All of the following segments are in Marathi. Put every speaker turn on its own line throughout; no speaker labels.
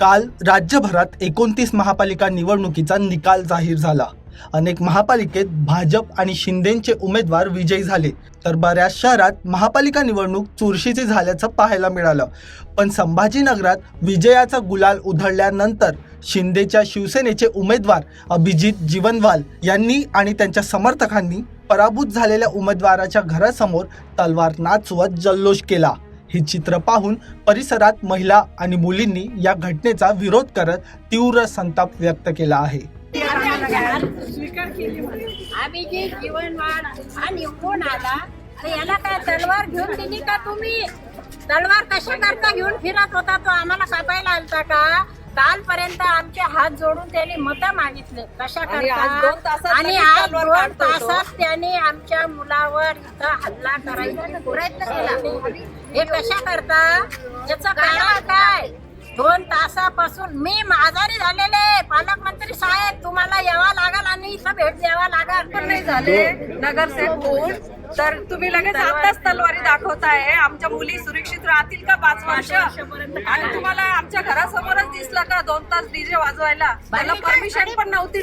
काल राज्यभरात एकोणतीस महापालिका निवडणुकीचा निकाल जाहीर झाला. अनेक महापालिकेत भाजप आणि शिंदेचे उमेदवार विजयी झाले. तर बऱ्याच शहरात महापालिका निवडणूक चुरशीची झाल्याचं पाहायला मिळालं. पण संभाजीनगरात विजयाचा गुलाल उधळल्यानंतर शिंदेच्या शिवसेनेचे उमेदवार अभिजित जीवनवाल यांनी आणि त्यांच्या समर्थकांनी पराभूत झालेल्या उमेदवाराच्या घरासमोर तलवार नाचवत जल्लोष केला. ही चित्र पाहून परिसरात महिला आणि मुलींनी या घटनेचा विरोध करत तीव्र संताप व्यक्त केला आहे.
आम्ही जे आला याला काय तलवार घेऊन दिली का तुम्ही? तलवार कशा करता? घेऊन फिरत होता तो आम्हाला कापायला आलता का? कालपर्यंत आमचे हात जोडून त्यांनी मत मागितले. कशा
आणि आज दोन
करता
तासात
आणि
लगेच
आज दोन
काढतो तो.
तासात त्यांनी आमच्या मुलावर इथं हल्ला करायचा प्रयत्न केला. हे कशा करता याचं कारण काय? दोन तासापासून मी आजारी झालेले पालकमंत्री साहेब तुम्हाला यावं लागल आणि इथं भेट द्यावा लागल.
पण नाही झाले. नगरसेवक होऊन तर तुम्ही लगेच आताच तलवारी दाखवताय. आमच्या मुली सुरक्षित राहतील का पाच वर्ष? आणि तुम्हाला आमच्या घरासमोरच दिसलं का? दोन तास डीजे वाजवायला. मला परमिशन पण नव्हती.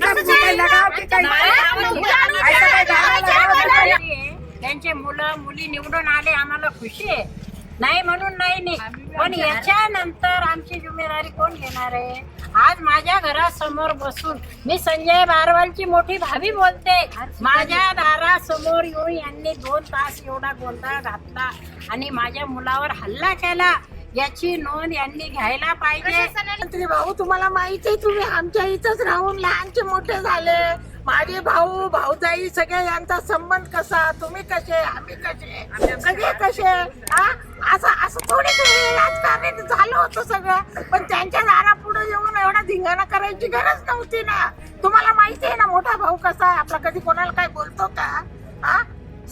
त्यांचे मुलं मुली निवडून आले. आम्हाला खुशी आहे. नाही म्हणून नाही नाही. पण याच्यानंतर आमची जिम्मेदारी कोण घेणार आहे? आज माझ्या घरासमोर बसून मी संजय बारवालची मोठी भाभी बोलते. माझ्या दारासमोर येऊन यांनी दोन तास एवढा गोंधळ घातला आणि माझ्या मुलावर हल्ला केला. याची नोंद यांनी घ्यायला पाहिजे.
भाऊ तुम्हाला माहिती आहे तुम्ही आमच्या इथंच राहून लहानचे मोठे झाले. माझे भाऊ भाऊजाई सगळे यांचा संबंध कसा? तुम्ही कसे? आम्ही कसे? सगळे कसे? असं असं थोडी राजकारणी झालं होतं सगळं. पण त्यांच्या दारापुढे येऊन एवढा धिंगाणा करायची गरज नव्हती ना. तुम्हाला माहिती आहे ना मोठा भाऊ कसा आहे? आपला कधी कोणाला काय बोलतो का? हा?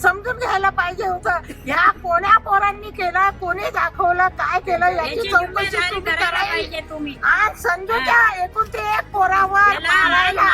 समजून घ्यायला पाहिजे होतं. ह्या कोण्या पोरांनी केलं? कोणी दाखवलं? काय केलं? याची चौकशी तुम्ही आज संजूच्या एकूण ते एक पोरावर मारायला.